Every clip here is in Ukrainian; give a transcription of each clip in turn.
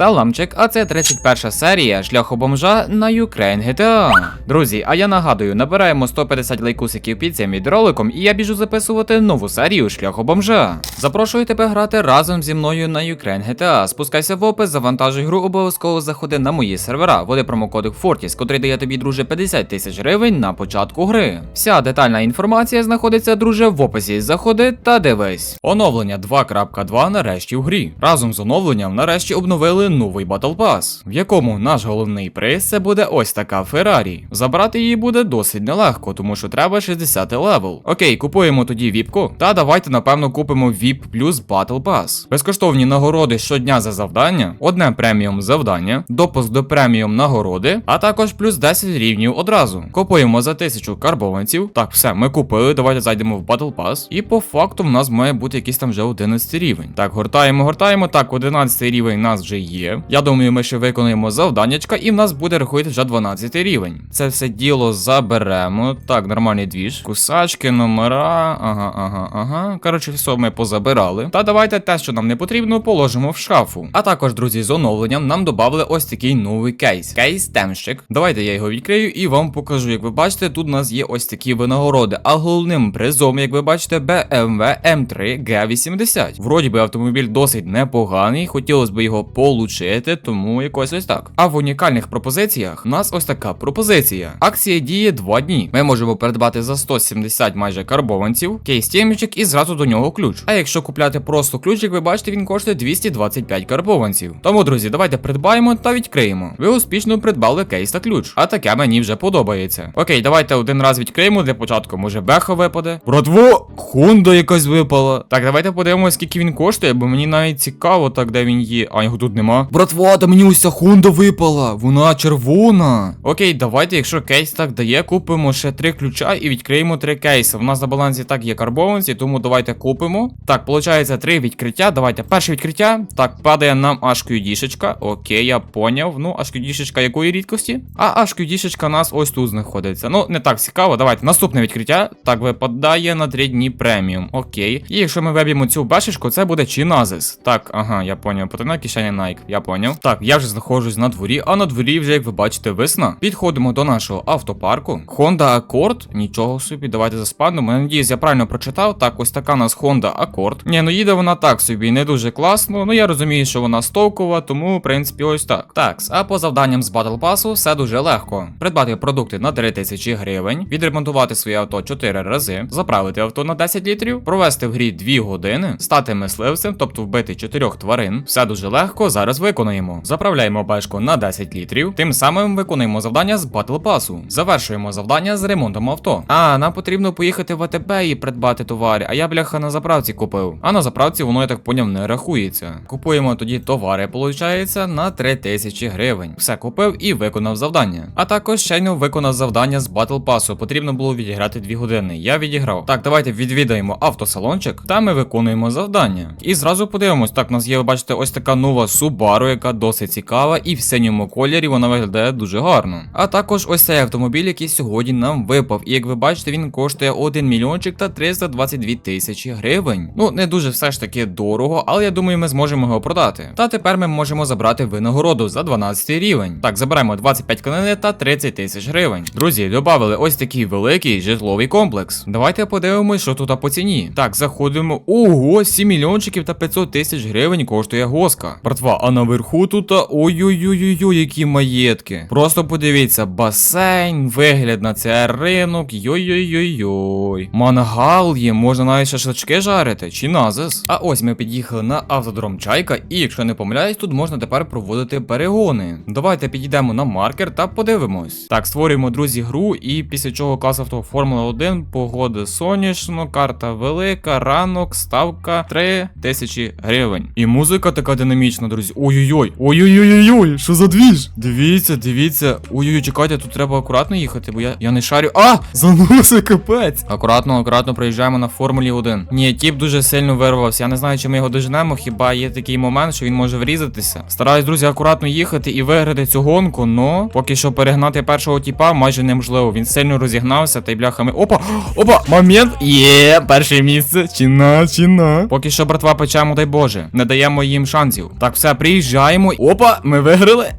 Саламчик, а це 31 серія шляху бомжа на Ukraine GTA. Друзі, а я нагадую, набираємо 150 лайкусиків під цим відеороликом, і я біжу записувати нову серію шляху бомжа. Запрошую тебе грати разом зі мною на Ukraine GTA. Спускайся в опис, завантажуй гру, обов'язково заходи на мої сервера. Вводи промокодик Fortis, котрий дає тобі, друже, 50 тисяч гривень на початку гри. Вся детальна інформація знаходиться, друже, в описі. Заходи та дивись. Оновлення 2.2 нарешті в грі. Разом з оновленням нарешті обновили новий Battle Pass, в якому наш головний приз це буде ось така Феррарі. Забрати її буде досить нелегко, тому що треба 60 левел. Окей, купуємо тоді віпку. Та давайте, напевно, купимо VIP плюс Battle Pass. Безкоштовні нагороди щодня за завдання, одне преміум завдання, допуск до преміум нагороди, а також плюс 10 рівнів одразу. Купуємо за 1000 карбованців. Так, все, ми купили. Давайте зайдемо в Battle Pass. І по факту в нас має бути якийсь там вже 11 рівень. Так, гортаємо, гортаємо. Так, 11 рівень у нас вже є. Я думаю, ми ще виконуємо завданнячка, і в нас буде рахується вже 12 рівень. Це все діло заберемо. Так, нормальний двіж. Кусачки, номера. Ага, ага, ага. Коротше, все ми позабирали. Та давайте те, що нам не потрібно, положимо в шафу. А також, друзі, з оновленням нам додали ось такий новий кейс. Кейс темщик. Давайте я його відкрию і вам покажу. Як ви бачите, тут у нас є ось такі винагороди. А головним призом, як ви бачите, BMW M3 G80. Вроді би автомобіль досить непоганий, хотілося б його получити, тому якось ось так. А в унікальних пропозиціях у нас ось така пропозиція. Акція діє 2 дні. Ми можемо придбати за 170 майже карбованців, кейс тємічок і зразу до нього ключ. А якщо купляти просто ключ, як ви бачите, він коштує 225 карбованців. Тому, друзі, давайте придбаємо та відкриємо. Ви успішно придбали кейс та ключ. А таке мені вже подобається. Окей, давайте один раз відкриємо для початку. Може беха випаде. Братво, Хонда якась випала. Так, давайте подивимося, скільки він коштує, бо мені навіть цікаво, так де він є. А його тут нема. Братва, та мені ось ця Хонда випала. Вона червона. Окей, давайте, якщо кейс так дає, купимо ще три ключа і відкриємо три кейси. У нас на балансі так є карбованці, тому давайте купимо. Так, виходить, три відкриття. Давайте перше відкриття. Так, падає нам аж дішечка. Окей, я поняв. Ну, аж дішечка якої рідкості? А аж дішечка у нас ось тут знаходиться. Ну, не так цікаво. Давайте. Наступне відкриття. Так, випадає на 3 дні преміум. Окей. І якщо ми виб'ємо цю бешечку, це буде Чиназис. Так, ага, я поняв. Потрібна кишеня Nike. Я поняв. Так, я вже знаходжусь на дворі, а на дворі вже, як ви бачите, весна. Підходимо до нашого автопарку. Honda Accord. Нічого собі, давайте заспаднемо. Я надіюсь, я правильно прочитав. Так, ось така у нас Honda Accord. Ні, ну їде вона так собі, не дуже класно. Ну я розумію, що вона стовкова, тому, в принципі, ось так. Так, а по завданням з Battle Pass все дуже легко. Придбати продукти на 3000 гривень, відремонтувати своє авто 4 рази, заправити авто на 10 літрів, провести в грі 2 години, стати мисливцем, тобто вбити 4 тварин. Все дуже легко, зараз виконуємо. Заправляємо бешку на 10 літрів, тим самим виконуємо завдання з Battle Pass. Завершуємо завдання з ремонтом авто. А, нам потрібно поїхати в АТБ і придбати товари, а я бляха на заправці купив. А на заправці воно, я так поняв, не рахується. Купуємо тоді товари, виходить, на 3000 гривень. Все купив і виконав завдання. А також щойно виконав завдання з Battle Pass. Потрібно було відіграти 2 години. Я відіграв. Так, давайте відвідаємо автосалончик, та ми виконуємо завдання. І зразу подивимось. Так, у нас є, ви бачите, ось така нова Subaru, яка досить цікава, і в синьому кольорі вона виглядає дуже гарно. А також ось цей автомобіль, який сьогодні нам випав. І як ви бачите, він коштує 1 мільйончик та 322 тисячі гривень. Ну, не дуже все ж таки дорого, але я думаю, ми зможемо його продати. Та тепер ми можемо забрати винагороду за 12 рівень. Так, заберемо 25 конини та 30 тисяч гривень. Друзі, додали ось такий великий житловий комплекс. Давайте подивимось, що тут по ціні. Так, заходимо. Ого, 7 мільйончиків та 500 тисяч гривень коштує госка. Братва, а наверху тут ой-ой-ой-ой, які маєтки. Просто подивіться, басейн, вигляд на цей ринок. Йой-йой-йой-йой. Мангал є, можна навіть шашлички жарити, чи назис. А ось ми під'їхали на автодром Чайка, і якщо не помиляюсь, тут можна тепер проводити перегони. Давайте підійдемо на маркер та подивимось. Так, створюємо, друзі, гру, і після чого клас авто Формула 1, погода сонячно, карта велика, ранок, ставка 3 тисячі гривень. І музика така динамічна, друзі. Ой-ой-ой, ой-ой-ой-ой, що за двіж? Дивіться, дивіться. Ой-ой, чекайте, тут треба акуратно їхати, бо я, я не шарю. А! Зануси капець. Акуратно, акуратно проїжджаємо на Формулі 1. Ні, тіп дуже сильно вирвався. Я не знаю, чи ми його доженемо, хіба є такий момент, що він може врізатися. Стараюсь, друзі, акуратно їхати і виграти цю гонку, но поки що перегнати першого тіпа майже неможливо. Він сильно розігнався та й бляхами. Опа! Опа! Момент! Є, перше місце. Чина, чина. Поки що, братва, печемо, дай Боже. Не даємо їм шансів. Так, все, приїхали. Приїжджаємо. Опа, ми виграли.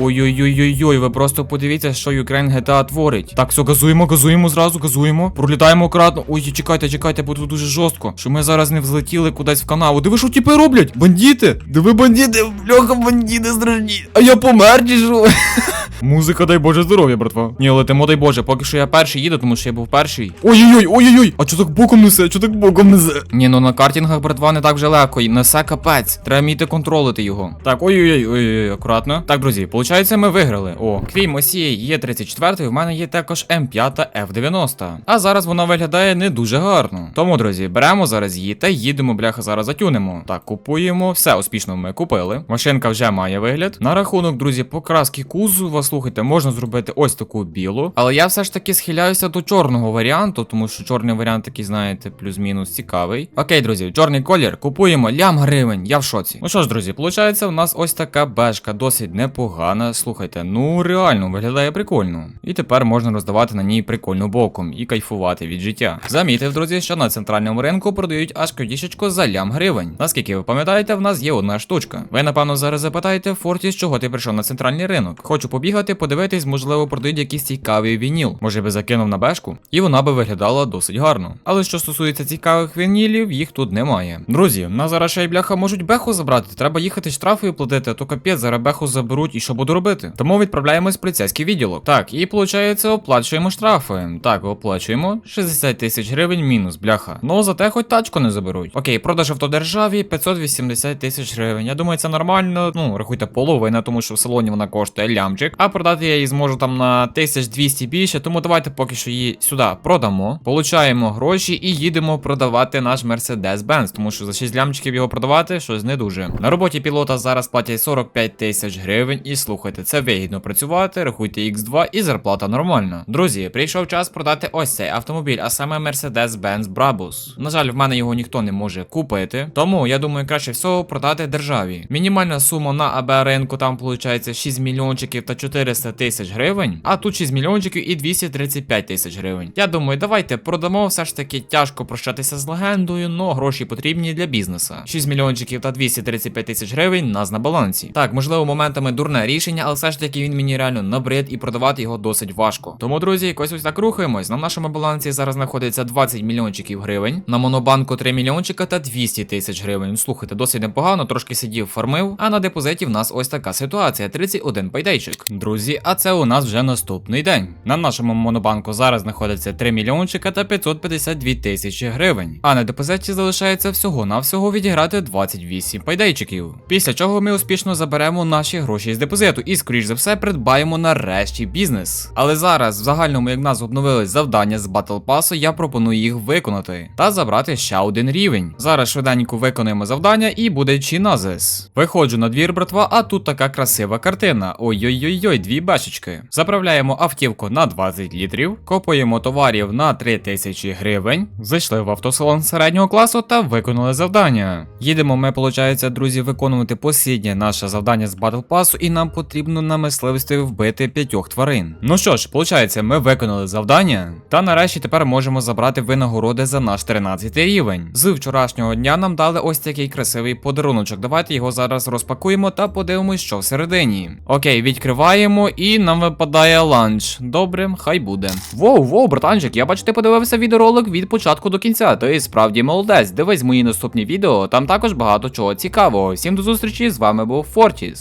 Ой-ой-ой-ой-ой, ви просто подивіться, що Ukraine GTA творить. Так, все, газуємо, газуємо зразу, газуємо. Пролітаємо акуратно. Ой, чекайте, чекайте, бо тут дуже жорстко. Що ми зараз не взлетіли кудись в канаву. Диви, що тіпи роблять? Бандити! Диви, бандити! Бляха, бандити страшні. А я помер що? Музика, дай Боже здоров'я, братва. Ні, летимо, дай Боже, поки що я перший їду, тому що я був перший. Ой-ой-ой, ой-ой-ой, а чо так боком несе? Чо так боком несе? Ні, ну на картінгах, братва, не так вже легко, несе капець. Треба вміти контролити його. Так, ой-ой-ой, ой-ой, акуратно. Так, друзі, получається, ми виграли. О, крім осієї є 34 в мене є також М5 F90. А зараз вона виглядає не дуже гарно. Тому, друзі, беремо зараз її та їдемо, бляха, зараз затюнемо. Так, купуємо. Все успішно ми купили. Машинка вже має вигляд. На рахунок, друзі, покраски кузова, слухайте, можна зробити ось таку білу. Але я все ж таки схиляюся до чорного варіанту, тому що чорний варіант такий, знаєте, плюс-мінус цікавий. Окей, друзі, чорний колір купуємо лям гривень. Я в шоці. Ну що ж, друзі, виходить, у нас ось така бешка, досить непогана. Слухайте, ну реально виглядає прикольно. І тепер можна роздавати на ній прикольно боком і кайфувати від життя. Замітив, друзі, що на центральному ринку продають аж кодішечку за лям гривень. Наскільки ви пам'ятаєте, в нас є одна штучка. Ви, напевно, зараз запитаєте Форті, з чого ти прийшов на центральний ринок. Хочу побігати, подивитись, можливо, продають якийсь цікавий вініл. Може би закинув на бешку, і вона би виглядала досить гарно. Але що стосується цікавих вінілів, їх тут немає. Друзі, на зараз ще й бляха можуть беху забрати. Треба їхати штрафи платити, а то капець, зараз беху заберуть і що буду робити. Тому відправляємось в поліцейський відділок. Так, і виходить, оплачуємо штрафи. Так, оплачуємо 60 тисяч гривень мінус, бляха. Ну зате хоч тачку не заберуть. Окей, продаж автодержаві 580 тисяч гривень. Я думаю, це нормально. Ну, рахуйте половина, тому що в салоні вона коштує лямчик. А продати я її зможу там на 1200 більше. Тому давайте поки що її сюди продамо. Получаємо гроші і їдемо продавати наш Mercedes-Benz, тому що за 6 лямчиків його продавати щось не дуже. На роботі пілота зараз платять 45 тисяч гривень. І слухайте, це вигідно працювати, рахуйте X2 і зарплата нормальна. Друзі, прийшов час продати ось цей автомобіль, а саме Mercedes-Benz Brabus. На жаль, в мене його ніхто не може купити. Тому я думаю, краще всього продати державі. Мінімальна сума на АБ ринку там виходить 6 мільйончиків та 400 тисяч гривень. А тут 6 мільйончиків і 235 тисяч гривень. Я думаю, давайте продамо. Все ж таки тяжко прощатися з легендою, но гроші потрібні для бізнеса. 6 мільйончиків та 235 тисяч гривень нас на балансі. Так, можливо, моментами дурне рішення, але все ж таки він мені реально набрид і продавати його досить важко. Тому, друзі, якось ось так рухаємось. На нашому балансі зараз знаходиться 20 мільйончиків гривень. На монобанку 3 мільйончика та 200 тисяч гривень. Слухайте, досить непогано, трошки сидів, фармив. А на депозиті в нас ось така ситуація: 31 пайдейчик. Друзі, а це у нас вже наступний день. На нашому монобанку зараз знаходиться 3 мільйончика та 552 тисячі гривень. А на депозиті залишається всього-навсього відіграти 28 пайдейчиків. Після чого ми успішно заберемо наші гроші з депозиту і, скоріш за все, придбаємо нарешті бізнес. Але зараз, в загальному, як нас обновились завдання з Battle Pass, я пропоную їх виконати та забрати ще один рівень. Зараз швиденько виконуємо завдання і буде чиназис. Виходжу на двір, братва, а тут така красива картина. Ой-ой-ой, дві бачечки. Заправляємо автівку на 20 літрів, копуємо товарів на 3000 гривень, зайшли в автосалон середнього класу та виконали завдання. Їдемо ми, виходить, друзі, виконувати посліднє наше завдання з Battle Pass, і нам потрібно на мисливстві вбити п'ятьох тварин. Ну що ж, виходить, ми виконали завдання, та нарешті тепер можемо забрати винагороди за наш 13 рівень. З вчорашнього дня нам дали ось такий красивий подаруночок. Давайте його зараз розпакуємо та подивимось, що всередині. Окей, відкриваємо і нам випадає ланч. Добре, хай буде. Воу, воу, братанчик, я бачу, ти подивився відеоролик від початку до кінця. Ти справді молодець. Дивись мої наступні відео, там також багато чого цікавого. Всім до зустрічі, з вами був Фортіс.